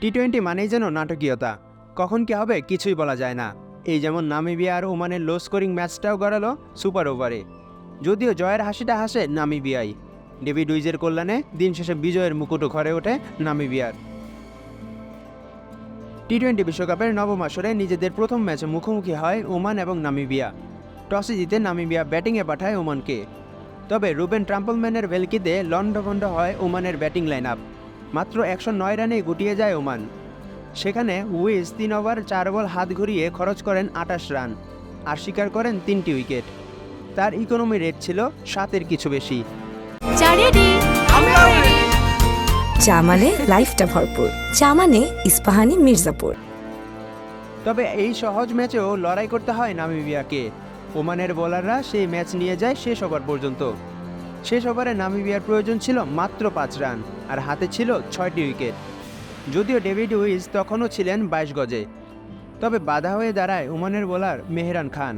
T twenty মানেই যেন নাটকীয়তা। কখন কি হবে কিছুই বলা যায় না। এই যেমন নামিবিয়া আর ওমানের লো স্কোরিং ম্যাচটাও গড়ালো সুপার ওভারে যদিও জয়ের হাসিটা হাসে নামিবিয়াই। ডেভিড উইজের কল্যাণে দিন শেষে বিজয়ের মুকুটও ঘরে ওঠে নামিবিয়ার। টি টোয়েন্টি বিশ্বকাপের নবম আসরে নিজেদের প্রথম ম্যাচে মুখোমুখি হয় ওমান এবং নামিবিয়া। টসে জিতে নামিবিয়া ব্যাটিংয়ে পাঠায় ওমানকে। তবে রুবেন ট্রাম্পলম্যানের ভেলকিতে লন্ডভন্ড হয় ওমানের ব্যাটিং লাইন আপ মাত্র একশো নয় রানেই গুটিয়ে যায় ওমান। সেখানে উইজ তিন ওভার চার বল হাত ঘুরিয়ে খরচ করেন আটাশ রান আর স্বীকার করেন তিনটি উইকেট। তার ইকোনমি রেট ছিল সাতের কিছু বেশি। চা চা মানে লাইফটা ভরপুর। চা মানে ইস্পাহানি মির্জাপুর। তবে এই সহজ ম্যাচেও লড়াই করতে হয় নামিবিয়াকে। ওমানের বোলাররা সেই ম্যাচ নিয়ে যায় শেষ ওভার পর্যন্ত। শেষ ওভারে নামিবিয়ার প্রয়োজন ছিল মাত্র পাঁচ রান, আর হাতে ছিল ছয়টি উইকেট। যদিও ডেভিড উইজ তখনও ছিলেন বাইশ গজে। তবে বাধা হয়ে দাঁড়ায় ওমানের বোলার মেহরান খান।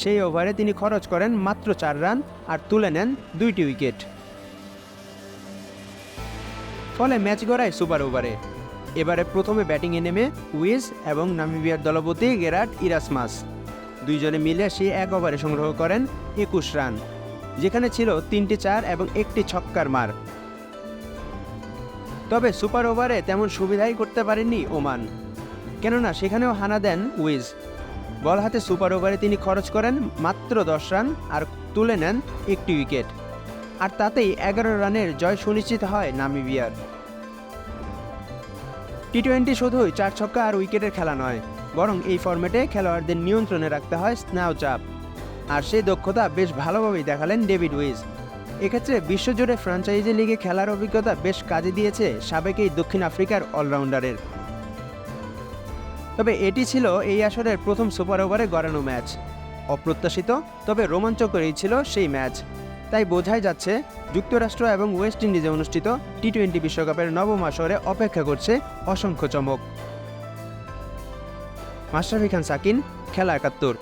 সেই ওভারে তিনি খরচ করেন মাত্র চার রান আর তুলে নেন দুইটি উইকেট। ফলে ম্যাচ গড়ায় সুপার ওভারে। এবারে প্রথমে ব্যাটিংয়ে নেমে উইজ এবং নামিবিয়ার দলপতি গেরাট ইরাসমাস। দুইজনে মিলে সে এক ওভারে সংগ্রহ করেন একুশ রান। যেখানে ছিল তিনটি চার এবং একটি ছক্কার মার। তবে সুপার ওভারে তেমন সুবিধাই করতে পারেননি ওমান। কেননা সেখানেও হানা দেন উইজ। বল হাতে সুপার ওভারে তিনি খরচ করেন মাত্র দশ রান আর তুলে নেন একটি উইকেট। আর তাতেই এগারো রানের জয় সুনিশ্চিত হয় নামিবিয়ার। টি টোয়েন্টি শুধুই চার ছক্কা আর উইকেটের খেলা নয়, বরং এই ফরম্যাটে খেলোয়াড়দের নিয়ন্ত্রণে রাখতে হয় স্নাও চাপ আর সেই দক্ষতা বেশ ভালোভাবেই দেখালেন ডেভিড উইজ। এক্ষেত্রে বিশ্বজুড়ে ফ্র্যাঞ্চাইজি লিগে খেলার অভিজ্ঞতা বেশ কাজে দিয়েছে সাবেক এই দক্ষিণ আফ্রিকার অলরাউন্ডারের। তবে এটি ছিল এই আসরের প্রথম সুপার ওভারে গড়ানো ম্যাচ। অপ্রত্যাশিত, তবে রোমাঞ্চকরই ছিল সেই ম্যাচ। তাই বোঝাই যাচ্ছে, যুক্তরাষ্ট্র এবং ওয়েস্ট ইন্ডিজে অনুষ্ঠিত টি টোয়েন্টি বিশ্বকাপের নবম আসরে অপেক্ষা করছে অসংখ্য চমক। মাশরাফি খান, সাকিন, খেলা একাত্তর।